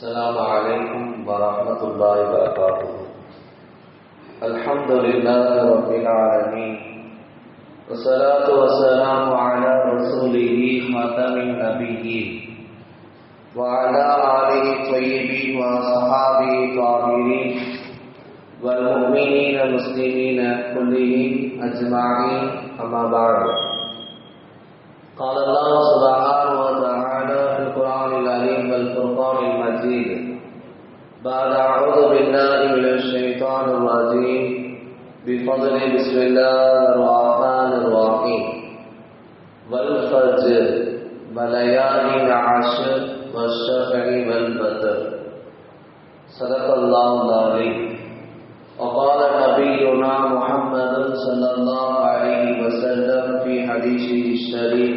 السلام عليكم ورحمة الله وبركاته. الحمد لله رب العالمين. والصلاة والسلام على رسوله خاتم النبيين. وعلى آله الطيبين وأصحابه الطاهرين والمؤمنين المسلمين كلهم أجمعين. أما بعد. قال الله سبحانه والفرقان بعد أعوذ بالله من الشيطان الرجيم بفضل بسم الله الرحمن الرحيم والفجر وليال العشر، والشفع والبدر. صدق الله العظيم وقال نبينا محمد صلى الله عليه وسلم في حديثه الشريف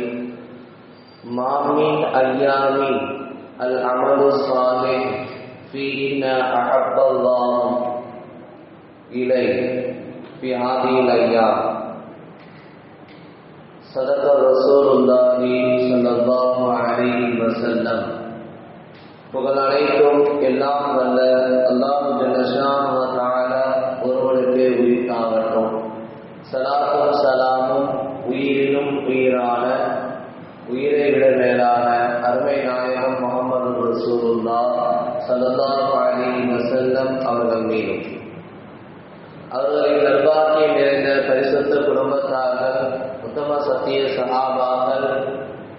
ما من أيام العمل الصالح فيهن أحب الله إليه في هذه الأيام صدق رسول الله صلى الله عليه وسلم புகழ் அனைத்தும் எல்லாம் வல்ல அல்லாஹ் ஜல்லஷான் தால ஒருவனுக்கு உயிர்த்தாகட்டும் சலாத்தும் சலாமும் உயிரினும் உயிரான உயிரை விட மேலான அருமை நாயகம் முகமது ரசூலுல்லா சல்லல்லாஹு அலைஹி வஸல்லம் அவர்கள் மீதும். அவர்களின் நல்வாக்கியம் நிறைந்த பரிசுத்த குடும்பத்தார்கள் உத்தம சத்திய சகாபாக்கள்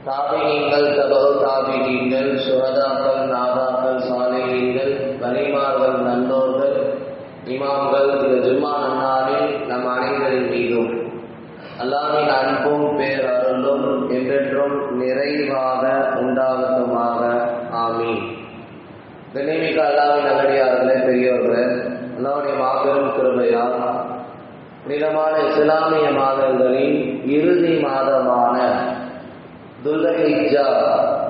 தாபிகங்கள் தபவு தாபிகங்கள் சுகதாக்கள் நாதாக்கள் சாலையீங்கள் வலிமார்கள் நல்லோர்கள் இமாம்கள் இந்த ஜும்மா நன்னாளில் நம் அனைவரின் மீதும். அல்லாமின் அன்பும் பேரருளும் என்றென்றும் நிறைவாக உண்டாகட்டுமாக ஆமீன் கண்ணிமிக்க அல்லாவின் நல்லடியார்களே பெரியவர்களே அல்லாவுடைய மாபெரும் கிருபையால் நிலமான இஸ்லாமிய மாதங்களின் இறுதி மாதமான துல்லஹிஜா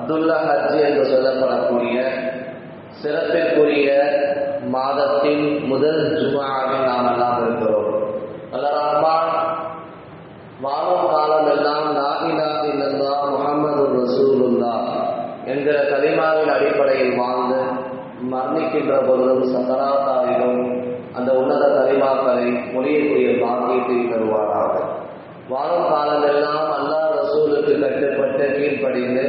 துல்லஹஜ் என்று சொல்லப்படக்கூடிய சிறப்பிற்குரிய மாதத்தின் முதல் ஜுமாவில் நாம் எல்லாம் இருக்கிறோம். அல்லராமான் வாழும் காலம் எல்லாம் நாகிலா இல்லல்லா முகமது ரசூலுல்லா என்கிற கலிமாவின் அடிப்படையில் வாழ்ந்து மரணிக்கின்ற பொழுதும் சக்கராத்தாரிலும் அந்த உன்னத தலைமாக்களை மொழியக்கூடிய பாக்கியத்தை தருவாராக. வாழும் காலமெல்லாம் அல்லா ரசூலுக்கு கட்டுப்பட்டு கீழ்ப்படிந்து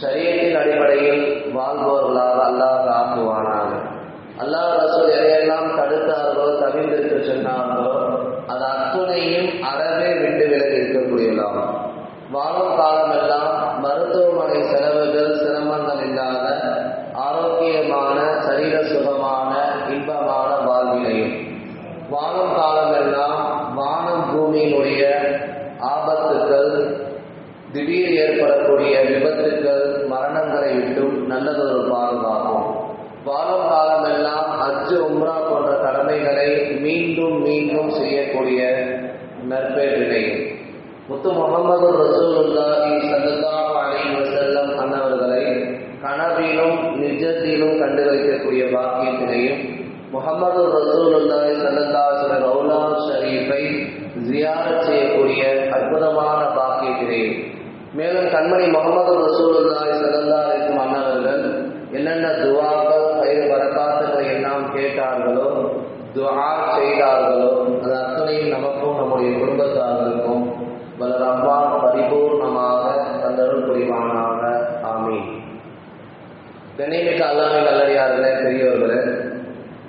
சரியத்தின் அடிப்படையில் வாழ்பவர்களாக அல்லாஹ் ஆக்குவானாக. அல்லாஹ் ரசூல் எதையெல்லாம் தடுத்தார்களோ தவிர்த்திருக்க சொன்னார்களோ அது அத்துணையும் அறவே விட்டு விலகி இருக்கக்கூடியலாம் வாழும் காலமெல்லாம் மருத்துவமனை செலவுகள் சிரமங்கள் இல்லாத ஆரோக்கியமான சரீர சுகமான இன்பமான வாழ்வினையும். வாழும் காலமெல்லாம் வானம் பூமியினுடைய ஆபத்துக்கள் திடீர் ஏற்படக்கூடிய விபத்துக்கள் மரணங்களை விட்டும் நல்லதொரு பாதுகாக்கும். வாழும் காலமெல்லாம் அஜு உம்ரா போன்ற கடமைகளை மீண்டும் மீண்டும் செய்யக்கூடிய நற்பேரினையும் முத்து முகமது ரசூலுல்லாஹி ஸல்லல்லாஹு நிஜத்திலும் கண்டு வைக்கக்கூடிய பாக்கியத்தினையும் முகமது ரசூலுல்லாஹி ஸல்லல்லாஹு அலைஹி ரவுலா ஷரீஃபை ஜியாரத் செய்யக்கூடிய அற்புதமான பாக்கியத்தினையும் மேலும் கண்மணி முகமது ரசூலுல்லாஹி ஸல்லல்லாஹு அலைஹி அன்னவர்கள் என்னென்ன துவாக்கள் பயிர் வரக்காத்துக்களை எல்லாம் கேட்டார்களோ துவா செய்தார்களோ அது அத்தனையும் நமக்கும் நம்முடைய குடும்பத்தார்களுக்கும் வளரம்பான் பரிபூர்ணமாக தந்தரும் புரிவானாக ஆமீன் கண்ணியமிக்க அல்லாமின் நல்லடியார்களே பெரியவர்களே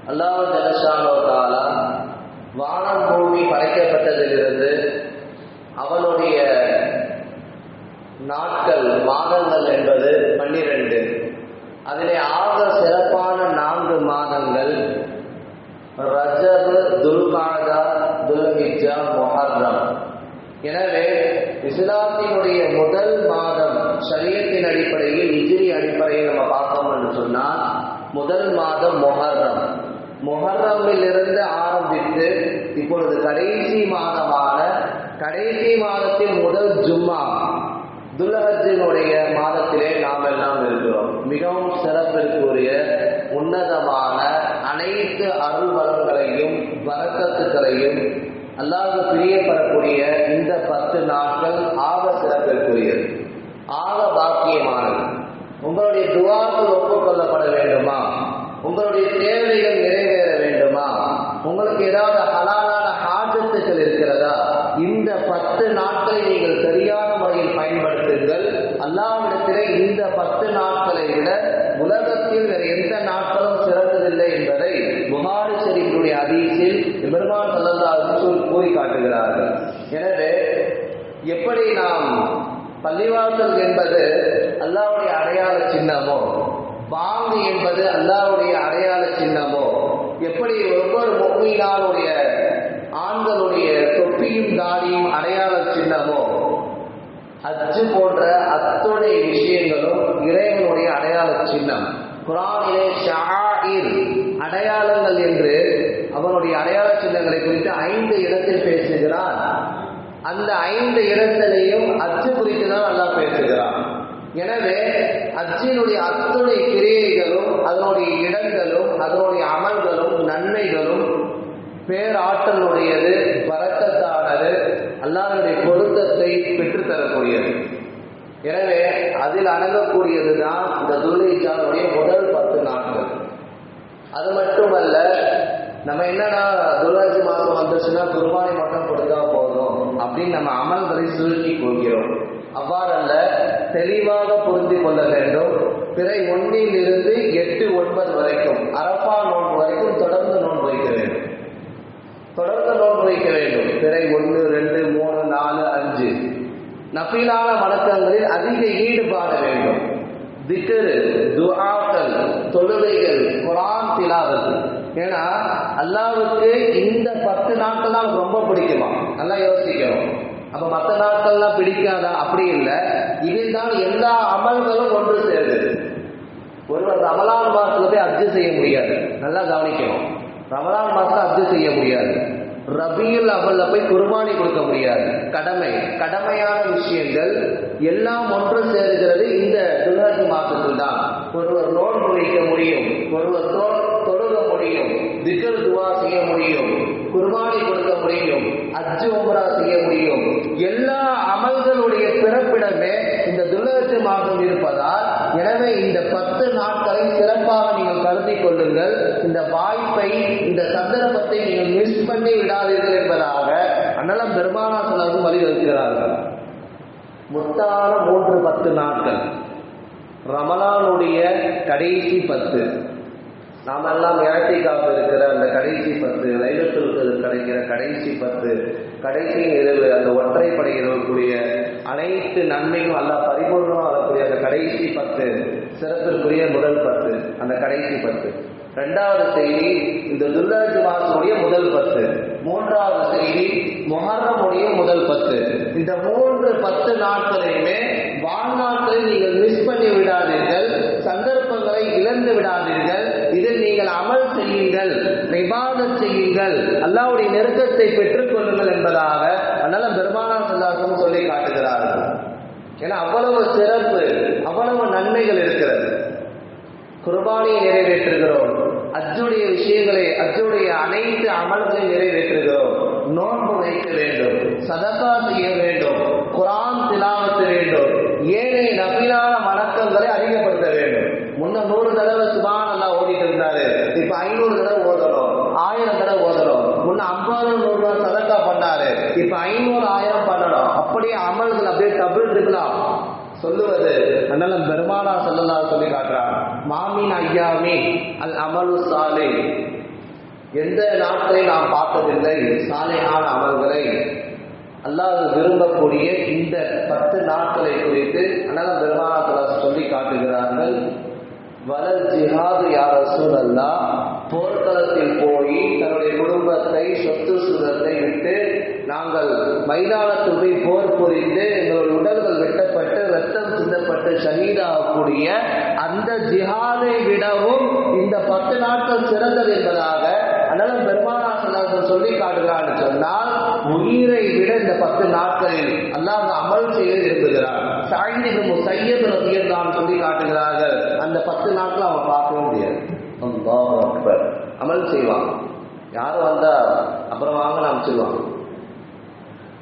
அல்லாஹ் ஜலஷானோ தாலா வானம் பூமி படைக்கப்பட்டதிலிருந்து அவனுடைய நாட்கள் மாதங்கள் என்பது பன்னிரண்டு அதிலே ஆக சிறப்பான நான்கு மாதங்கள் ரஜப் துல்காதா துல்ஹிஜா மொஹர்ரம் எனவே இஸ்லாத்தினுடைய முதல் மாதம் சரியத்தின் அடிப்படையில் இஜிரி அடிப்படையில் நம்ம பார்த்தோம் என்று சொன்னால் முதல் மாதம் மொஹர்ரம் மொஹர்ரமில் இருந்து ஆரம்பித்து இப்பொழுது கடைசி மாதமான கடைசி மாதத்தின் முதல் ஜும்மா துல்லஹஜினுடைய மாதத்திலே நாம் எல்லாம் இருக்கிறோம். மிகவும் சிறப்பிற்குரிய உன்னதமான அனைத்து அருள்வளங்களையும் வரக்கத்துக்களையும் அல்லாஹ் பிரியப்படக்கூடிய இந்த பத்து நாட்கள் ஆக சிறப்பிற்குரியது. ஆக பாக்கியமானது. உங்களுடைய துவாக்கள் ஒப்புக்கொள்ளப்பட வேண்டுமா? உங்களுடைய தேவைகள் நிறைவேற வேண்டுமா? உங்களுக்கு ஏதாவது ஹலா ஆஜத்துகள் இருக்கிறதா இந்த பத்து நாட்களை நீங்கள் சரியான முறையில் பயன்படுத்துங்கள் அல்லாவிடத்திலே இந்த பத்து நாட்களை விட உலகத்தில் வேறு எந்த நாட்களும் சிறந்ததில்லை என்பதை புகாரி ஷெரீஃபுடைய அதீசில் பெருமான் சல்லல்லாஹு கூறி காட்டுகிறார்கள் எனவே எப்படி நாம் பள்ளிவாசல் என்பது அல்லாவுடைய அடையாள சின்னமோ? பாங்கு என்பது அல்லாவுடைய அடையாள சின்னமோ? எப்படி ஒவ்வொரு மொழியினாலுடைய ஆண்களுடைய தொப்பியும் தாடியும் அடையாள சின்னமோ? அச்சு போன்ற அத்துடைய விஷயங்களும் இறைவனுடைய அடையாள சின்னம். குரானிலே ஷாஹிர் அடையாளங்கள் என்று அவனுடைய அடையாள சின்னங்களை குறித்து ஐந்து இடத்தில் பேசுகிறான். அந்த ஐந்து இடத்திலையும் அச்சு குறித்து தான் நல்லா பேசுகிறான். எனவே அச்சினுடைய அத்துணை கிரியைகளும் அதனுடைய இடங்களும் அதனுடைய அமல்களும் நன்மைகளும் பேராற்றலுடையது வரக்கத்தானது அல்லாதனுடைய பொருத்தத்தை பெற்றுத்தரக்கூடியது. எனவே அதில் அணுகக்கூடியது தான் இந்த துல்லிச்சானுடைய முதல் பத்து நாட்கள். அது மட்டுமல்ல நம்ம என்னடா துர்காஜி மாதம் வந்துச்சுன்னா குர்பானி மட்டும் கொடுத்தா போதும் அப்படின்னு நம்ம அமல்களை சுருக்கி கொள்கிறோம் அவ்வாறல்ல தெளிவாக புரிந்து கொள்ள வேண்டும். பிறை ஒன்னில் இருந்து எட்டு ஒன்பது வரைக்கும் அரப்பா நோன்பு வரைக்கும் தொடர்ந்து நோன்பு வைக்க வேண்டும். தொடர்ந்து நோன்பு வைக்க வேண்டும். பிறை ஒன்று ரெண்டு மூணு நாலு அஞ்சு. நஃபீலான வணக்கங்களில் அதிக ஈடுபாட வேண்டும். திக்கரு துஆக்கள் தொழுகைகள் குரான் திலாவது ஏன்னா அல்லாவுக்கு இந்த பத்து நாட்கள் தான் ரொம்ப பிடிக்குமா? நல்லா யோசிக்கணும். அப்ப மற்ற நாட்கள்லாம் பிடிக்காதா? அப்படி இல்லை. இதில் தான் எல்லா அமல்களும் ஒன்று சேருது ஒருவர் ரமலான் மாசத்துல போய் அர்ஜி செய்ய முடியாது. நல்லா கவனிக்கணும். ரமலான் மாசத்துல அர்ஜி செய்ய முடியாது. ரபியுல் அவல்ல போய் குர்பானி கொடுக்க முடியாது. கடமை. கடமையான விஷயங்கள் எல்லாம் ஒன்று சேருகிறது இந்த துல்ஹஜ் மாசத்தில் தான் ஒருவர் நோன்பு வைக்க முடியும். ஒருவர் லோன் முடியும். திகர் துவா செய்ய முடியும். குர்பானி கொடுக்க முடியும். அச்சு உம்ரா செய்ய முடியும். எல்லா அமல்களுடைய பிறப்பிடமே இந்த துல்ஹஜ் மாதம் இருப்பதால் எனவே இந்த பத்து நாட்களை சிறப்பாக நீங்கள் கருதி கொள்ளுங்கள். இந்த வாய்ப்பை இந்த சந்தர்ப்பத்தை நீங்கள் மிஸ் பண்ணி விடாதீர்கள் என்பதாக அண்ணலம் பெருமானா சொல்லாது வலியுறுத்துகிறார்கள். முத்தான மூன்று பத்து நாட்கள். ரமலானுடைய கடைசி பத்து. நாமெல்லாம் இறத்திக்காக இருக்கிற அந்த கடைசி பத்து லைலத்தில் கிடைக்கிற கடைசி பத்து கடைசி இரவு அந்த ஒற்றைப்படை இரவுக்குரிய அனைத்து நன்மையும் அல்ல பரிபூர்ணமாக வரக்கூடிய அந்த கடைசி பத்து சிறப்பிற்குரிய முதல் பத்து அந்த கடைசி பத்து. ரெண்டாவது செய்தி இந்த துல்லாஜி மாசனுடைய முதல் பத்து. மூன்றாவது செய்தி மொஹர்ரமுடைய முதல் பத்து. இந்த மூன்று பத்து நாட்களையுமே வாழ்நாட்களில் நீங்கள் மிஸ் பண்ணி விடாதீர்கள் சந்தர்ப்பங்களை இழந்து விடாதீர்கள் இதில் நீங்கள் அமல் விவாதம் செய்யுங்கள். அல்லாவுடைய நெருக்கத்தை பெற்றுக் கொள்ளுங்கள் என்பதாக அதனால பெருமானா சல்லாசம் சொல்லி காட்டுகிறார்கள். ஏன்னா அவ்வளவு சிறப்பு அவ்வளவு நன்மைகள் இருக்கிறது. குர்பானியை நிறைவேற்றுகிறோம். அஜுடைய விஷயங்களை அஜுடைய அனைத்து அமல்களை நிறைவேற்றுகிறோம். நோன்பு வைக்க வேண்டும் சதகா செய்ய வேண்டும் குரான் திலாவத்து வேண்டும் ஏனைய நபிலான வணக்கங்களை அதிகப்படுத்த வேண்டும் முன்ன நூறு தடவை சுபான் எல்லாம் ஓடிட்டு இருந்தாரு இப்ப ஐநூறு தடவை ஓதணும் ஆயிரம் தடவை ஓதணும் முன்ன ஐம்பது நூறு ரூபாய் சதக்கா பண்ணாரு இப்ப ஐநூறு ஆயிரம் பண்ணணும் அப்படியே அமல்கள் அப்படியே டபுள் இருக்கலாம் சொல்லுவது அதனால பெருமானா சொல்லி காட்டுறான் மாமின் ஐயாமே அல் அமலு சாலை. எந்த நாட்களை நாம் பார்த்ததில்லை சாலையான அமல்களை. அல்லாஹ் விரும்பக்கூடிய இந்த பத்து நாட்களை குறித்து அதனால பெருமானா சொல்லி காட்டுகிறார்கள். வலர் ஜிஹாது யார் ரசூல் அல்லா போர்க்களத்தில் போய் தன்னுடைய குடும்பத்தை சொத்து சுகத்தை விட்டு நாங்கள் மைதானத்தில் போய் போர் புரிந்து எங்களுடைய உடல்கள் வெட்டப்பட்டு ரத்தம் சிந்தப்பட்டு ஷஹீதாகக்கூடிய அந்த ஜிஹாதை விடவும் இந்த பத்து நாட்கள் சிறந்தது என்பதாக அதனால பெருமானா சொல்லாசன் சொல்லி காட்டுகிறான்னு சொன்னால் உயிரை விட இந்த பத்து நாட்களில் அல்லாஹ் அமல் செய்ய விரும்புகிறார் சாயிதிக்கு முசையது தான் சொல்லி காட்டுகிறார்கள் அந்த பத்து நாட்கள் அவன் பார்க்கவே முடியாது. அமல் செய்வான். யாரும் வந்தா அப்புறம் வாங்க நான் சொல்லுவான்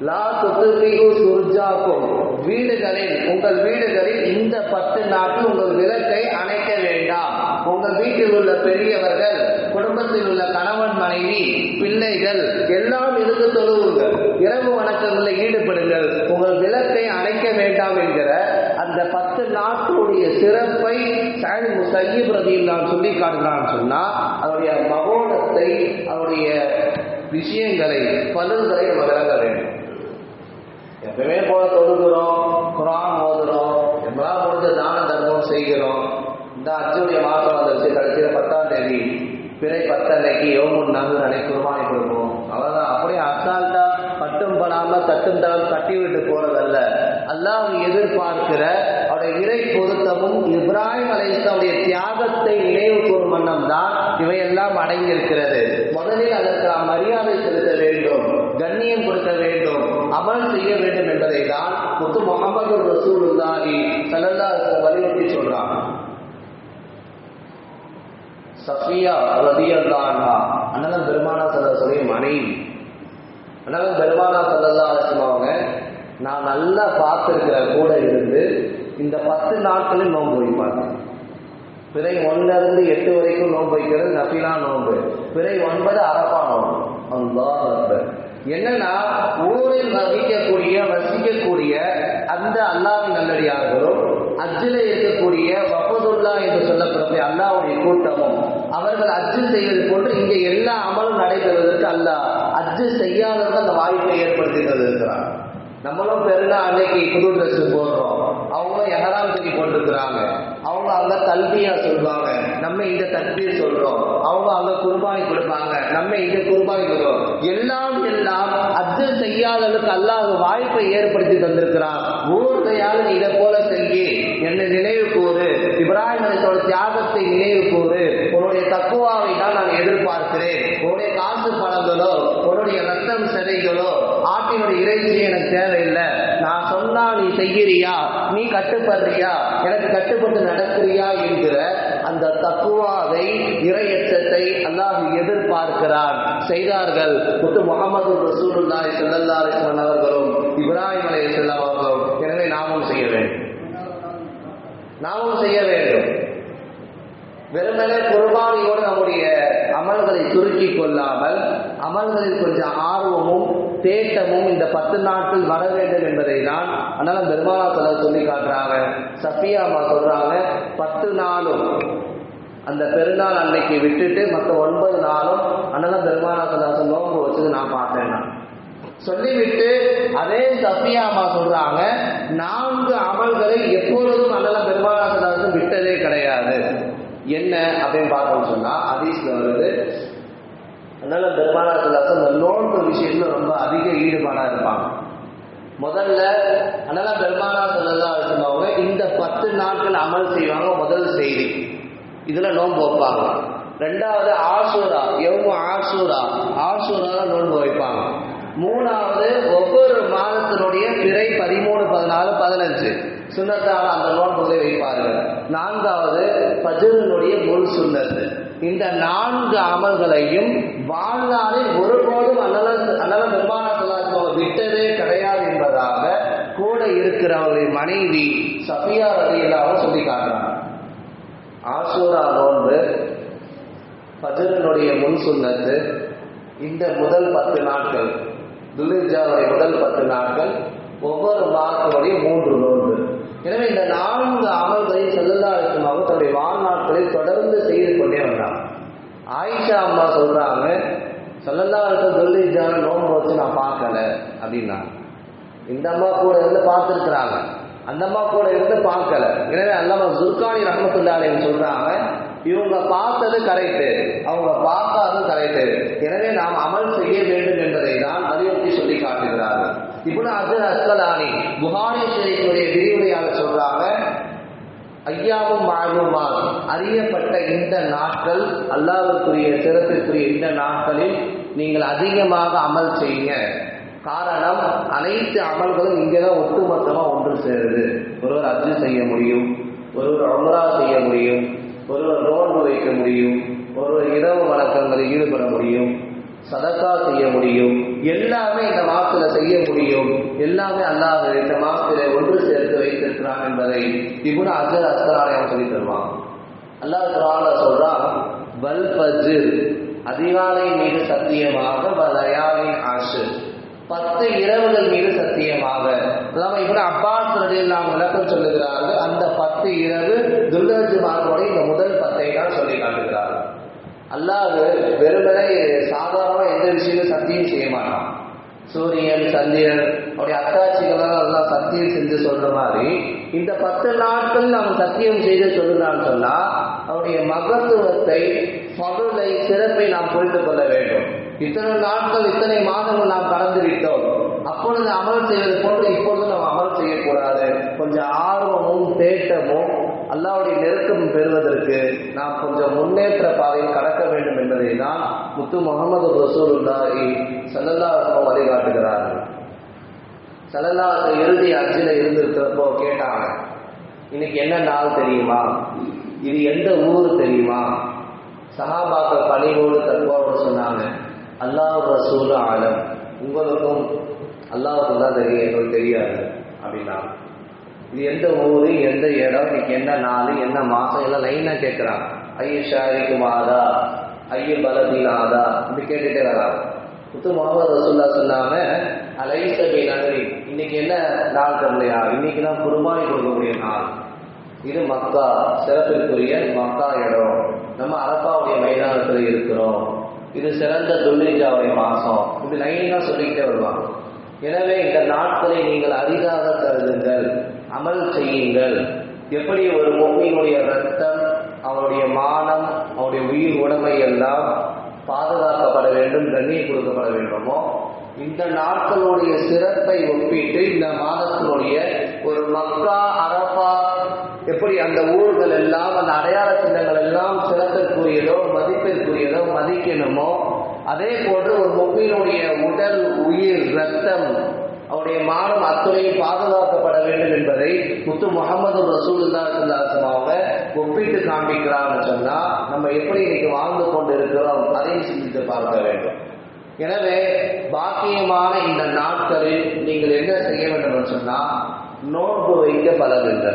லா துத்துபிகு சுர்ஜாக்கும். வீடுகளில் உங்கள் வீடுகளில் இந்த பத்து நாட்கள் உங்கள் விளக்கை அணைக்க வேண்டாம். உங்கள் வீட்டில் உள்ள பெரியவர்கள் குடும்பத்தில் உள்ள கணவன் மனைவி பிள்ளைகள் எல்லாம் இருந்து தொழுவுங்கள். இரவு வணக்கங்களில் ஈடுபடுங்கள். உங்கள் விளக்கை அணைக்க வேண்டாம் என்கிற அந்த பத்து நாட்களுடைய சிறப்பை சாயி முசையீப் ரதியில் நான் சொல்லி காட்டுறான்னு சொன்னா அவருடைய மகோனத்தை அவருடைய விஷயங்களை பலன்களை நம்ம விளங்க வேண்டும். எப்பவுமே போல தொழுகிறோம் குரான் ஓதுறோம் எவ்வளவு முடிஞ்ச தான தர்மம் செய்கிறோம். இந்த அச்சுடைய மாற்றம் வந்துருச்சு கடைசியில் பத்தாம் தேதி பிறை பத்தன்னைக்கு யோமுன் நாங்கள் அனை குர்பானி கொடுப்போம். அவ்வளோதான் அப்படியே அசால்ட்டா பட்டும் படாமல் தட்டும் தளம் கட்டி விட்டு போறதல்ல. அல்லாஹ் எதிர்பார்க்கிற அவருடைய இறை பொருத்தமும் இப்ராஹிம் அலைஸ்லாவுடைய தியாகத்தை நினைவு கூறும் வண்ணம் தான் இவையெல்லாம் அடங்கியிருக்கிறது. முதலில் அதற்கு நாம் மரியாதை செலுத்த வேண்டும் கண்ணியம் கொடுக்க வேண்டும் அமல் செய்ய வேண்டும் என்பதை தான் முத்து முகமது ரசூலுல்லாஹி ஸல்லல்லாஹு வலியுறுத்தி சொல்றான் சஃபியா ரதியல்லானா அண்ணன் பெருமானா சல்லல்லாஹு மனைவி. அண்ணன் பெருமானா சல்லல்லாஹு அவங்க நான் நல்லா பார்த்துருக்கிற கூட இருந்து இந்த பத்து நாட்களில் நோன்பு வைப்பாங்க. பிறை ஒன்னுல இருந்து எட்டு வரைக்கும் நோன்பு வைக்கிறது நபிலா நோன்பு. பிறை ஒன்பது அரப்பா நோன்பு. அல்லாஹ் என்னன்னா ஊரில் வசிக்கக்கூடிய வசிக்கக்கூடிய அந்த அல்லாவின் நல்லடியார்களும் அஜில இருக்கக்கூடிய வஃபதுல்லா என்று சொல்லப்படக்கூடிய அல்லாவுடைய கூட்டமும் அவர்கள் அஜு செய்வது போன்று இங்கே எல்லா அமலும் நடைபெறுவதற்கு அல்லாஹ் அஜ்ஜு செய்யாதவர்கள் அந்த வாய்ப்பை ஏற்படுத்தி தந்திருக்கிறார் நம்மளும் பெருனா அன்னைக்கு புது ட்ரெஸ் போடுறோம். அவங்களும் எஹராம் தூக்கி போட்டுருக்குறாங்க? அவங்க அங்க தல்பியா சொல்லுவாங்க நம்ம இந்த தக்பீர் சொல்றோம். அவங்க அங்க குர்பானி கொடுப்பாங்க. நம்ம இந்த குர்பானி கொடுக்கிறோம். எல்லாம் எல்லாம் அஜ்ஜு செய்யாதவர்களுக்கு அல்லாஹ் வாய்ப்பை ஏற்படுத்தி தந்திருக்கிறான். ஊர்கையால் நீ இதை போல செஞ்சு என்னை நினைவு கூறு இப்ராஹிம் அலிசோட தியாகத்தை நினைவு கூறு உன்னுடைய தக்குவாவை தான் நான் எதிர்பார்க்கிறேன் உன்னுடைய காசு பணங்களோ உன்னுடைய ரத்தம் சிலைகளோ ஆட்டினுடைய இறைச்சி எனக்கு தேவையில்லை நான் சொன்னா நீ செய்கிறியா நீ கட்டுப்படுறியா எனக்கு கட்டுப்பட்டு நடக்கிறியா என்கிற அந்த தக்குவாவை இறையச்சத்தை அல்லாஹ் எதிர்பார்க்கிறான் செய்தார்கள். முத்து முகமது ரசூலுல்லாஹி ஸல்லல்லாஹு அலைஹி வஸல்லம் அவர்களும் இப்ராஹிம் அலைஹிஸ்ஸலாம் அவர்களும் எனவே நாமும் செய்ய வேண்டும். நாமும் செய்ய வேண்டும். வெறுமனே குர்பானியோடு நம்முடைய அமல்களை சுருக்கிக் கொள்ளாமல் அமல்களில் கொஞ்சம் ஆர்வமும் தேட்டமும் இந்த பத்து நாட்கள் வர வேண்டும் என்பதை தான் அதனால பெருமானா சொல்ல சொல்லி காட்டுறாங்க. சஃபியா அம்மா சொல்றாங்க பத்து நாளும் அந்த பெருநாள் அன்னைக்கு விட்டுட்டு மற்ற ஒன்பது நாளும் அண்ணன் பெருமானா சொல்ல நோன்பு வச்சது நான் பார்த்தேன் நான். சொல்லிவிட்டு அதே சஃபியா அம்மா சொல்றாங்க நான்கு அமல்களை எப்பொழுதும் அண்ணல பெருமானா விட்டதே கிடையாது. என்ன அப்படின்னு பார்த்தோம்னு சொன்னா அதீஸ்ல வருது அதனால பெருமானா அந்த இந்த நோன்பு விஷயத்துல ரொம்ப அதிக ஈடுபாடா இருப்பாங்க. முதல்ல அதனால பெருமானா சொல்லலாம் சொன்னவங்க இந்த பத்து நாட்கள் அமல் செய்வாங்க முதல் செய்தி. இதில் நோன்பு வைப்பாங்க. ரெண்டாவது ஆசூரா எவ்வளோ ஆசூரா. ஆசூரா நோன்பு வைப்பாங்க. மூணாவது ஒவ்வொரு மாதத்தினுடைய பிறை பதிமூணு பதினாலு பதினஞ்சு. சுண்ணத்தால் அந்த நோன்புகளை வைப்பார்கள். நான்காவது பஜருனுடைய முழு சுண்ணத்து. இந்த நான்கு அமல்களையும் வாழ்நாளில் ஒருபோதும் அன்னல அன்னல பெருமான விட்டதே கிடையாது என்பதாக கூட இருக்கிறவர்களின் மனைவி சஃபியா ரதியில்லாம சொல்லி காட்டுறாங்க. ஆசூரா நோன்பு பஜரனுடைய முன் சுண்ணத்து இந்த முதல் பத்து நாட்கள் துலிஜாவுடைய முதல் பத்து நாட்கள் ஒவ்வொரு மாதத்தினுடைய மூன்று நோன்பு. எனவே இந்த நான்கு அமல்களை செல்லல்லா இருக்குமாக தன்னுடைய வாழ்நாட்களில் தொடர்ந்து செய்து கொண்டே வந்தாங்க ஆயிஷா அம்மா சொல்றாங்க செல்லல்லா இருக்க துல்லிஜான நோன்பு வச்சு நான் பார்க்கல அப்படின்னாங்க. இந்த அம்மா கூட இருந்து பார்த்துருக்குறாங்க. அந்த அம்மா கூட இருந்து பார்க்கல. எனவே அல்லாம துர்கானி ரஹமத்துல்லாலேன்னு சொல்றாங்க இவங்க பார்த்தது கரெக்டு அவங்க பார்க்காது கரெக்டு எனவே நாம் அமல் செய்ய வேண்டும் என்பதை தான் அறிவுறுத்தி சொல்லி காட்டுகிறார்கள். இப்படி அசர் அஸ்கலானி புகாரி ஷெரீஃபுடைய விரிவுரையாளர் சொல்றாங்க ஐயாவும் மாழுமா அறியப்பட்ட இந்த நாட்கள் அல்லாவிற்குரிய சிறப்பிற்குரிய இந்த நாட்களில் நீங்கள் அதிகமாக அமல் செய்யுங்க. காரணம் அனைத்து அமல்களும் இங்கே தான் ஒட்டுமொத்தமாக ஒன்று சேருது. ஒருவர் அஜு செய்ய முடியும் ஒருவர் அமரா செய்ய முடியும் ஒருவர் நோன்பு வைக்க முடியும் ஒருவர் இரவு வழக்கங்களில் ஈடுபட முடியும் சதக்கா செய்ய முடியும் எல்லாமே இந்த மாசத்துல செய்ய முடியும். எல்லாமே அல்லாஹ் இந்த மாசத்துல ஒன்று சேர்த்து வைத்திருக்கிறான் என்பதை இபுன் அஜர் அஸ்கராலயம் சொல்லி தருவான் அல்லாஹ் குரான்ல சொல்றான் வல் ஃபஜ்ர் அதிகாலை மீது சத்தியமாக வலயாவின் ஆஷு பத்து இரவுகள் மீது சத்தியமாக. அல்லாம இப்படி அப்பாஸ் நாம் விளக்கம் சொல்லுகிறார்கள் அந்த பத்து இரவு துர்கஜு மாதோடைய இந்த முதல் பத்தை தான் சொல்லி காட்டுகிறார்கள். அல்லாது வெறுமனை சாதாரணமாக எந்த விஷயமும் சத்தியம் செய்ய மாட்டான். சூரியன் சந்திரன் அவருடைய அத்தாட்சிகளெல்லாம் எல்லாம் சத்தியம் செஞ்சு சொல்ற மாதிரி இந்த பத்து நாட்கள் நாம் சத்தியம் செய்து சொல்லுறான்னு சொன்னா அவருடைய மகத்துவத்தை அதனுடைய சிறப்பை நாம் புரிந்து கொள்ள வேண்டும். இத்தனை நாட்கள் இத்தனை மாதங்கள் நாம் கடந்து விட்டோம். அப்பொழுது அமல் செய்வது போன்று இப்பொழுது நாம் அமல் செய்யக்கூடாது. கொஞ்சம் ஆர்வமும் தேட்டமும் அல்லாவுடைய நெருக்கம் பெறுவதற்கு நாம் கொஞ்சம் முன்னேற்ற பாதையில் கடக்க வேண்டும் என்பதை தான் முத்து முகமது ரசூலுல்லாஹி சல்லல்லா வழிகாட்டுகிறார்கள். சல்லல்லாஹு இறுதி அச்சில் இருந்திருக்கிறப்போ கேட்டாங்க. இன்னைக்கு என்ன நாள் தெரியுமா? இது எந்த ஊர் தெரியுமா? சஹாபாக்கள் பணிவோடு தத்துவாவோடு சொன்னாங்க அல்லாஹ் ரசூல் ஆலம் உங்களுக்கும் அல்லாஹுக்கும் தான் தெரியும் எங்களுக்கு தெரியாது அப்படின்னா இது எந்த ஊர் எந்த இடம் இன்னைக்கு என்ன நாள் என்ன மாதம் எல்லாம் லைனாக கேட்குறான் ஐய ஷாரிக்கு மாதா ஐய பலதீனாதா இப்படி கேட்டுட்டே வராங்க. முத்து ரசூல்லா சொன்னாங்க அலைசபி நகரி இன்னைக்கு என்ன நாள் தரலையா? இன்னைக்கு தான் குருபானி கொடுக்கக்கூடிய நாள். இது மக்கா சிறப்பிற்குரிய மக்கா இடம். நம்ம அரப்பாவுடைய மைதானத்தில் இருக்கிறோம். இது சிறந்த துல்லிஜாவுடைய மாசம். இப்படி லைனா சொல்லிக்கிட்டே வருவாங்க. எனவே இந்த நாட்களை நீங்கள் அரிதாக கருதுங்கள். அமல் செய்யுங்கள். எப்படி ஒரு பொம்மையினுடைய ரத்தம் அவனுடைய மானம் அவனுடைய உயிர் உடைமை எல்லாம் பாதுகாக்கப்பட வேண்டும் கண்ணியம் கொடுக்கப்பட வேண்டுமோ? இந்த நாட்களுடைய சிறப்பை ஒப்பிட்டு இந்த மாதத்தினுடைய ஒரு மக்கா அரபா எப்படி அந்த ஊர்கள் எல்லாம் அந்த அடையாள சின்னங்கள் எல்லாம் சிறப்பிற்குரியதோ மதிப்பிற்குரியதோ மதிக்கணுமோ அதே போன்று ஒரு முப்பினுடைய உடல் உயிர் ரத்தம் அவருடைய மானம் அத்துறையை பாதுகாக்கப்பட வேண்டும் என்பதை முத்து முகமது ரசூலுல்லா சுல்லாசமாக ஒப்பிட்டு காண்பிக்கிறான்னு சொன்னா நம்ம எப்படி இன்னைக்கு வாழ்ந்து கொண்டு இருக்கிறோம் அதையும் சிந்தித்து பார்க்க வேண்டும். எனவே பாக்கியமான இந்த நாட்களில் நீங்கள் என்ன செய்ய வேண்டும் சொன்னா நோன்பு வைக்க பலவில்லை.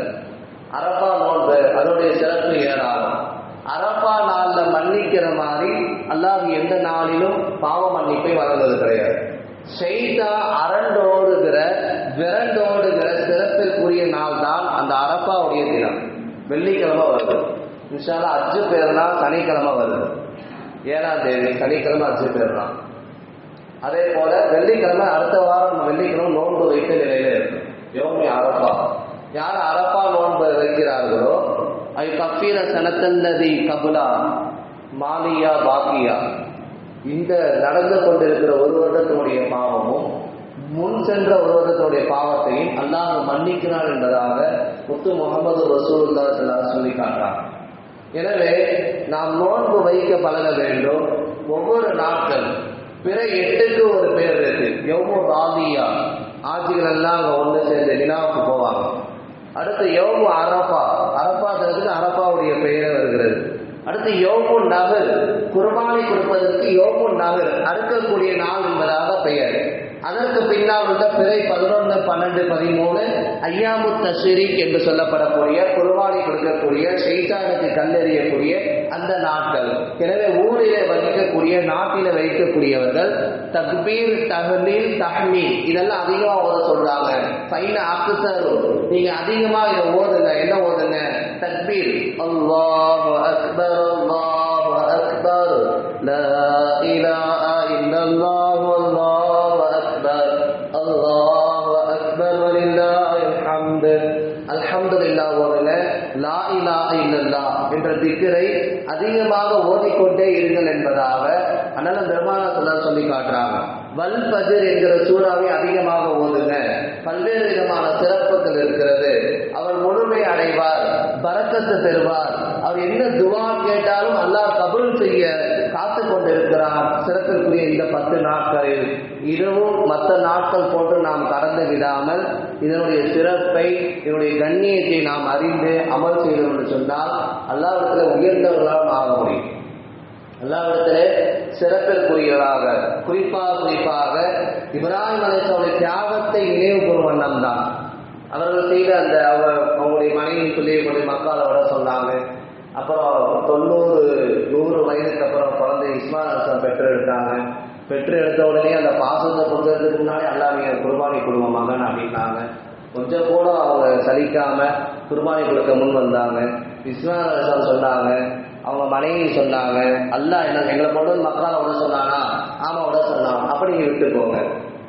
அரப்பா நோன்பு அதனுடைய சிறப்பு ஏராளம் அரப்பா நாளில் மன்னிக்கிற மாதிரி அல்லாஹ் எந்த நாளிலும் பாவ மன்னிப்பை வழங்குவது கிடையாது. செய்தா அரண்டோடுகிற விரண்டோடுகிற சிறப்பிற்குரிய நாள் தான் அந்த அரப்பாவுடைய தினம். வெள்ளிக்கிழமை வருது. விஷால அஜு பேர்னா சனிக்கிழமை வருது. ஏழாம் தேதி சனிக்கிழமை அஜு பேர்னா. அதே போல வெள்ளிக்கிழமை அடுத்த வாரம் வெள்ளிக்கிழமை நோன்பு வைத்த நிலையில இருக்கு. யோமி அரப்பா. யார் அரப்பா நோன்பு வைக்கிறார்களோ ஐ கப்பீர சனத்தன்னதி கபுலா மாலியா பாக்கியா. இந்த நடந்து கொண்டிருக்கிற ஒரு வருடத்தினுடைய பாவமும் முன் சென்ற ஒரு வருடத்தினுடைய பாவத்தையும் அல்லாஹ் மன்னிக்கிறான் என்பதாக முத்து முகமது ரசூல்லா சொல்லி காட்டுறாங்க எனவே நாம் நோன்பு வைக்க பழக வேண்டும். ஒவ்வொரு நாட்கள் பிற எட்டுக்கு ஒரு பேர் இருக்கு. எவ்வளோ ராதியா ஆட்சிகள் எல்லாம் அங்கே ஒன்று சேர்ந்து வினாவுக்கு போவாங்க. அடுத்து யோமு அரபா. அரபாங்கிறதுக்கு அரபாவுடைய பெயரே வருகிறது. அடுத்து யோமு நகர் குர்பானை கொடுப்பதற்கு யோமு நகர் அறுக்கக்கூடிய நாள் என்பதாக பெயர். அதற்கு பின்னால் உள்ள பிறை பதினொன்று பன்னெண்டு பதிமூணு ஐயாமு தஷரிக் என்று சொல்லப்படக்கூடிய குருவாளி கொடுக்கக்கூடிய செய்தானுக்கு கல்லெறியக்கூடிய அந்த நாட்கள். எனவே ஊரிலே வகிக்கக்கூடிய நாட்டில வைக்கக்கூடியவர்கள் தக்பீர் தஹ்லீல் தஹ்மீல் இதெல்லாம் அதிகமா ஓத சொல்றாங்க. பைன அக்சர் நீங்க அதிகமா இதை ஓதுங்க. என்ன ஓதுங்க? தக்பீர். அல்லாஹ் அக்பர் அல்லாஹ் அக்பர். லா இலாஹ இல்லல்லாஹ். என்ற திக்கரை அதிகமாக ஓதிக்கொண்டே இருங்கள் என்பதாக அதனால பெருமானா சொல்லா சொல்லி காட்டுறாங்க. வல் பஜர் என்கிற சூறாவை அதிகமாக ஓதுங்க. பல்வேறு விதமான சிறப்புகள் இருக்கிறது. அவர் முழுமை அடைவார் பரக்கத்தை பெறுவார். அவர் என்ன துவா கேட்டாலும் அல்லாஹ் கபுல் செய்ய காத்து கொண்டிருக்கிறார். சிறப்பிற்குரிய இந்த பத்து நாட்களில் இதுவும் மற்ற நாட்கள் போன்று நாம் கடந்து விடாமல் இதனுடைய சிறப்பை இதனுடைய கண்ணியத்தை நாம் அறிந்து அமல் செய்தோம் என்று சொன்னால் அல்லாவிடத்தில் உயர்ந்தவர்களால் ஆக முடியும். அல்லாவிடத்திலே சிறப்பிற்குரியவராக குறிப்பாக குறிப்பாக இப்ராஹிம் அலிஸ்லாமுடைய தியாகத்தை நினைவு கூறும் வண்ணம் தான் அவர்கள் செய்த அந்த அவர் அவங்களுடைய மனைவி சொல்லி கொண்டு மக்களை விட சொன்னாங்க. அப்புறம் தொண்ணூறு நூறு வயதுக்கு அப்புறம் குழந்தை இஸ்மான் அலிஸ்லாம் பெற்று எடுத்தாங்க பெற்று எடுத்த உடனே அந்த பாசத்தை கொடுக்கறதுக்கு முன்னாடி எல்லாமே குர்பானி கொடுங்க மகன் அப்படின்னாங்க. கொஞ்சம் கூட அவங்க சலிக்காம குர்பானி கொடுக்க முன் வந்தாங்க. விஸ்வநாதன் சொன்னாங்க அவங்க மனைவி சொன்னாங்க அல்லாஹ் என்ன எங்களை போட்டு மக்களால் உடனே விட சொன்னானா? ஆமா விட சொன்னான். அப்படி நீங்க விட்டு போங்க.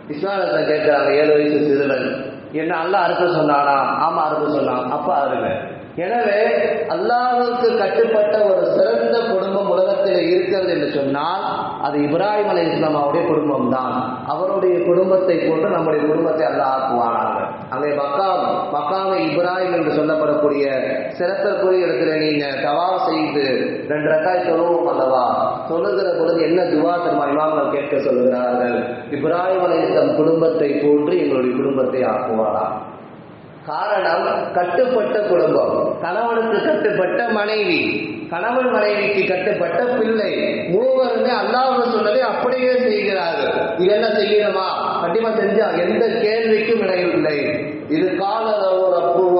விஸ்வநாதன் கேட்கிறாங்க ஏழு வயசு சிறுவன். என்ன அல்லாஹ் அறுப்பு சொன்னானா? ஆமா அறுப்பு சொன்னான். அப்பா அருங்க எனவே அல்லாஹ்வுக்கு கட்டுப்பட்ட ஒரு சிறந்த குடும்பம் உலகத்தில் இருக்கிறது என்று சொன்னால் அது இப்ராஹிம் அலி இஸ்லாமாவுடைய குடும்பம் தான் அவருடைய குடும்பத்தை போட்டு நம்முடைய குடும்பத்தை அல்ல ஆக்குவானாங்க அங்கே மக்காம் மக்காமை இப்ராஹிம் என்று சொல்லப்படக்கூடிய சிறத்தற்குரிய இடத்துல நீங்க தவா செய்து ரெண்டு ரக்காய் தொழுவோம் அல்லவா? தொழுகிற பொழுது என்ன துவா தர்மா இமாம்கள் கேட்க சொல்கிறார்கள் இப்ராஹிம் அலை தம் குடும்பத்தை போன்று எங்களுடைய குடும்பத்தை ஆக்குவாரா? காரணம் கட்டுப்பட்ட குடும்பம். கணவனுக்கு கட்டுப்பட்ட மனைவி. கணவன் மனைவிக்கு கட்டுப்பட்ட பிள்ளை. மூவருமே அல்லாஹ் சொன்னதை அப்படியே செய்கிறார்கள். இது என்ன செய்யணுமா? கண்டிப்பா செஞ்சா எந்த கேள்விக்கும் இடையில்லை. இது கால ஒரு அபூர்வ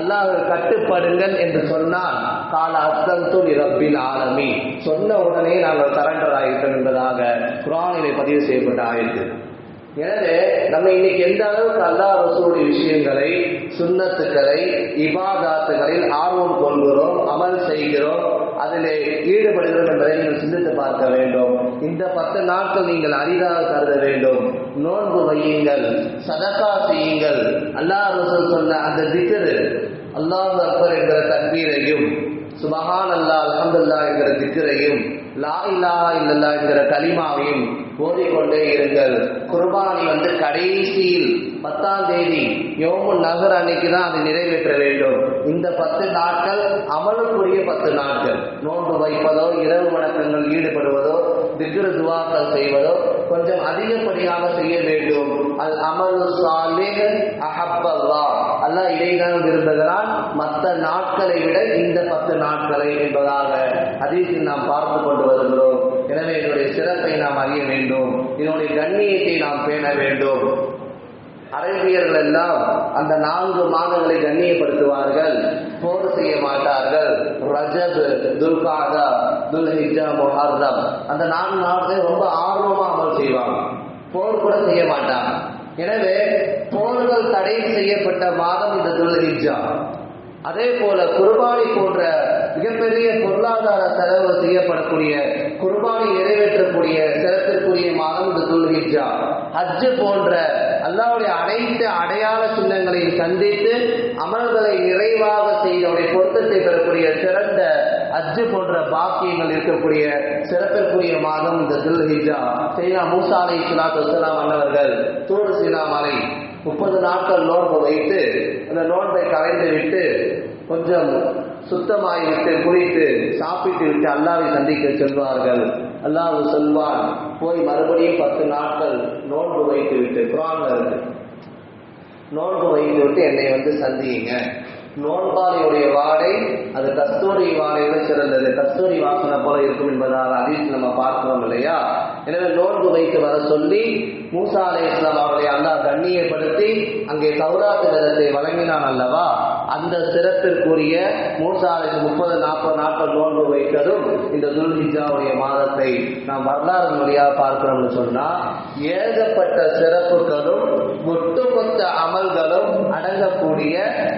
அல்லாஹ் கட்டுப்படுங்கள் என்று சொன்னால் கால அஸ்தந்து ரப்பில் ஆலமி சொன்ன உடனே நாங்கள் சரண்டர் ஆகிட்டோம் என்பதாக குரானிலே பதிவு செய்யப்பட்ட ஆயிற்று எனவே நம்ம இன்னைக்கு எந்த அளவுக்கு அல்லாஹ் ரசூலுடைய விஷயங்களை சுண்ணத்துக்களை இபாதாத்துகளில் ஆர்வம் கொள்கிறோம் அமல் செய்கிறோம் அதிலே ஈடுபடுகிறோம் என்பதை நீங்கள் சிந்தித்து பார்க்க வேண்டும். இந்த பத்து நாட்கள் நீங்கள் அரிதாக கருத வேண்டும். நோன்பு வையுங்கள் சதகா செய்யுங்கள். அல்லாஹ் ரசூல் சொன்ன அந்த திக்கரு அல்லாஹ் அக்பர் என்கிற தக்பீரையும் சுபஹான் அல்லா அலமதுல்லா என்கிற திக்கரையும் லா இல்லா இல்லல்லா என்கிற கலிமாவையும் ஓதிக்கொண்டே இருங்கள். குர்பானி வந்து கடைசியில் பத்தாம் தேதி யோமு நகர் அன்னைக்கு தான் அதை நிறைவேற்ற வேண்டும். இந்த பத்து நாட்கள் அமலுக்குரிய பத்து நாட்கள். நோன்பு வைப்பதோ இரவு வணக்கங்கள் ஈடுபடுவதோ திக்ரு துவாக்கள் செய்வதோ கொஞ்சம் அதிகப்படியாக செய்ய வேண்டும். அது அமலு சாலிஹ் அஹப்பல்லா அல்லாஹ் இதைதான் விரும்புகிறான் மற்ற நாட்களை விட இந்த பத்து நாட்களை என்பதாக அதில் நாம் பார்த்து கொண்டு வருகிறோம். எனவே சிறப்பை நாம் அறிய வேண்டும். இதனுடைய கண்ணியத்தை நாம் பேண வேண்டும். அரேபியர்கள் எல்லாம் அந்த நான்கு மாதங்களை கண்ணியப்படுத்துவார்கள். போர் செய்ய மாட்டார்கள். ரஜப் துல்காதா துல்ஹிஜா முஹர்ரம். அந்த நான்கு மாதத்தை ரொம்ப ஆர்வமாக அமல் செய்வாங்க. போர் கூட செய்ய மாட்டாங்க. எனவே போர்கள் தடை செய்யப்பட்ட மாதம் இந்த துல்ஹிஜா அதே போல குர்பானி போன்ற மிகப்பெரிய பொருளாதார செலவு செய்யப்படக்கூடிய குர்பானை நிறைவேற்றக்கூடிய சிறப்பிற்குரிய மாதம் இந்த துல்ஹிஜா ஹஜ்ஜு. போன்ற அல்லாவுடைய அனைத்து அடையாள சின்னங்களையும் சந்தித்து அமல்களை நிறைவாக செய்தவுடைய பொருத்தத்தை பெறக்கூடிய சிறந்த அஜ்ஜு போன்ற பாக்கியங்கள் இருக்கக்கூடிய சிறப்பிற்குரிய மாதம் இந்த துல்ஹிஜா சைனா மூசா அலை சுலாத்து வசலாம் அன்னவர்கள் தூர் சீனா மலை முப்பது நாட்கள் நோன்பு வைத்து அந்த நோன்பை கலைந்து விட்டு கொஞ்சம் சுத்தமாகிவிட்டு குறித்து சாப்பிட்டு விட்டு அல்லாவை சந்திக்க செல்வார்கள். அல்லாஹ் சொல்வான் போய் மறுபடியும் பத்து நாட்கள் நோன்பு வைத்து விட்டு குரான் இருக்கு நோன்பு வைத்து விட்டு என்னை வந்து சந்தியுங்க. நோன்பாளியுடைய வாடை அது கஸ்தூரி வாடையோட சிறந்தது. கஸ்தூரி வாசனை போல இருக்கும் என்பதால் அதில் நம்ம பார்க்கிறோம் இல்லையா? எனவே நோன்பு வைத்து வர சொல்லி மூசா அலை இஸ்லாம் அவர்களை அல்லாஹ் கண்ணியப்படுத்தி அங்கே சௌராத்து விதத்தை வழங்கினான் அல்லவா? அந்த சிறப்பிற்குரிய மூன்றாவது முப்பது நாற்பது நாற்பது நோன்பு வைத்ததும் இந்த துல்ஹிஜாவுடைய மாதத்தை நாம் வரலாறு மொழியாக பார்க்கிறோம்னு சொன்னால் ஏகப்பட்ட சிறப்புகளும் ஒட்டுமொத்த அமல்களும் அடங்கக்கூடிய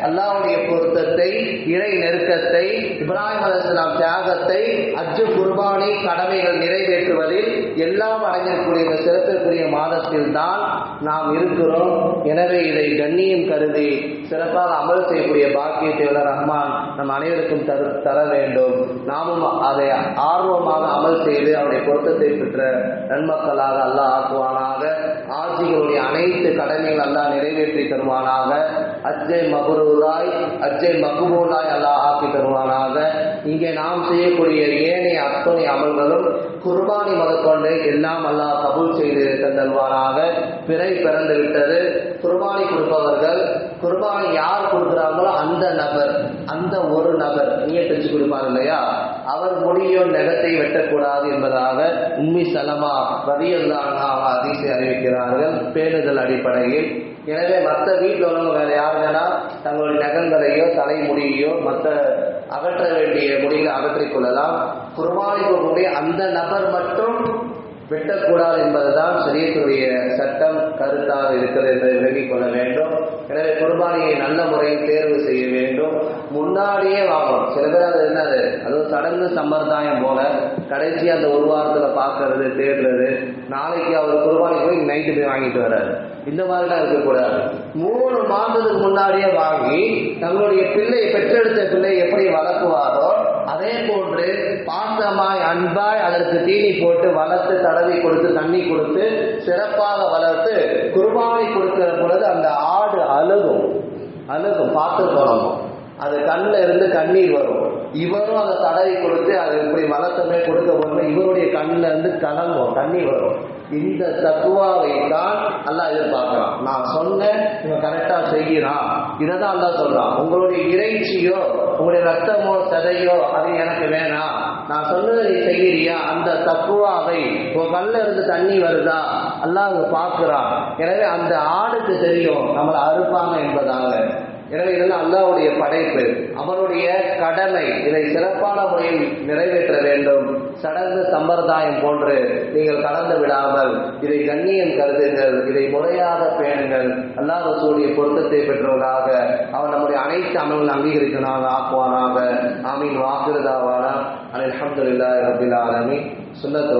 அல்லாவுடைய பொருத்தத்தை இறை நெருக்கத்தை இப்ராஹிம் அலிஸ்லாம் தியாகத்தை அஜு குர்பானி கடமைகள் நிறைவேற்றுவதில் எல்லாம் அடங்கக்கூடிய இந்த சிறப்பிற்குரிய மாதத்தில் தான் நாம் இருக்கிறோம். எனவே இதை கண்ணியம் கருதி சிறப்பாக அமல் செய்யக்கூடிய பாக்கியத்தை உள்ள ரஹ்மான் நம் அனைவருக்கும் தரு தர வேண்டும். நாமும் அதை ஆர்வமாக அமல் செய்து அவருடைய பொருத்தத்தை பெற்ற நன்மக்களாக அல்லாஹ் ஆக்குவானா ஆட்சிகளுடைய அனைத்து கடமைகள் அல்லாஹ் நிறைவேற்றி தருவானாக. அஜய் மகுரூராய் அஜய் மகுபூலாய் அல்லாஹ் ஆக்கி தருவானாக. இங்கே நாம் செய்யக்கூடிய ஏனைய அத்தனை அமல்களும் குர்பானி முதற்கொண்டு எல்லாம் அல்லாஹ் கபூல் செய்து தந்தல்வானாக பிறை பிறந்து விட்டது. குர்பானி கொடுப்பவர்கள் குர்பானி யார் கொடுக்குறாங்களோ அந்த நபர் அந்த ஒரு நபர் நீங்க தெரிஞ்சு கொடுப்பார் இல்லையா? அவர் முடியோ நகத்தை வெட்டக்கூடாது என்பதாக உம்மி சலமா ரதியல்லான அதிசை அறிவிக்கிறார்கள் பேணுதல் அடிப்படையில். எனவே மற்ற வீட்டில் உள்ளவங்க வேற யாருங்கன்னா தங்களுடைய நகங்களையோ தலைமுடியையோ மற்ற அகற்ற வேண்டிய முடிகளை அகற்றிக் கொள்ளலாம். குர்பானி அந்த நபர் மட்டும் வெட்டக்கூடாது என்பதுதான் சரியத்துடைய சட்டம் கருத்தாக இருக்கிறது என்பதை விலகிக் கொள்ள வேண்டும். எனவே குர்பானியை நல்ல முறையில் தேர்வு செய்ய வேண்டும். முன்னாடியே வாங்கணும். சில பேர் அது என்னது? அதுவும் சடங்கு சம்பிரதாயம் போல கடைசி அந்த ஒரு வாரத்தில் பார்க்கறது தேடுறது. நாளைக்கு அவர் குர்பானி போய் நைட்டு போய் வாங்கிட்டு வர்றாரு. இந்த மாதிரிலாம் இருக்கக்கூடாது. மூணு மாதத்துக்கு முன்னாடியே வாங்கி தங்களுடைய பிள்ளை பெற்றெடுத்த பிள்ளை எப்படி வளர்க்குவாரோ அதே போன்று பாசமாய் அன்பாய் அதற்கு தீனி போட்டு வளர்த்து தடவி கொடுத்து தண்ணி கொடுத்து சிறப்பாக வளர்த்து குருபானை கொடுக்கிற பொழுது அந்த ஆடு அழுகும். அழுகும். பார்த்து தொடங்கும். அது கண்ணில் இருந்து கண்ணீர் வரும். இவரும் அதை தடவி கொடுத்து அது இப்படி வளர்த்தமே கொடுக்க போது இவருடைய கண்ணில் இருந்து கலங்கும். தண்ணி வரும். இந்த தத்துவாவை தான் அல்லாஹ் எதிர்பார்க்கிறான். நான் சொன்னேன் இவன் கரெக்டா செய்கிறான். இதை தான் அல்லாஹ் சொல்றான். உங்களுடைய இறைச்சியோ உங்களுடைய ரத்தமோ சதையோ அது எனக்கு வேணாம். நான் சொன்னதை நீ செய்கிறியா? அந்த தப்புவாவை உன் கல்ல இருந்து தண்ணி வருதா? அல்லாஹ் பார்க்கிறான். எனவே அந்த ஆடுக்கு தெரியும் நம்மளை அறுப்பாங்க என்பதாக எனவே இதெல்லாம் அல்லாவுடைய படைப்பு. அவனுடைய கடமை இதை சிறப்பான முறையில் நிறைவேற்ற வேண்டும். சடங்கு சம்பிரதாயம் போன்று நீங்கள் கலந்து விடாமல் இதை கண்ணியம் கருதுங்கள் இதை முறையாக பேணுங்கள். அல்லாஹ் ரசூலுடைய பொருத்தத்தை பெற்றவர்களாக அவன் நம்முடைய அனைத்து அமல்கள் அங்கீகரிக்கனாக ஆக்குவானாக. ஆமீன். வாக்குறதாவானா அலமதுல்லா ரபில் ஆலமீன். சுன்னத்து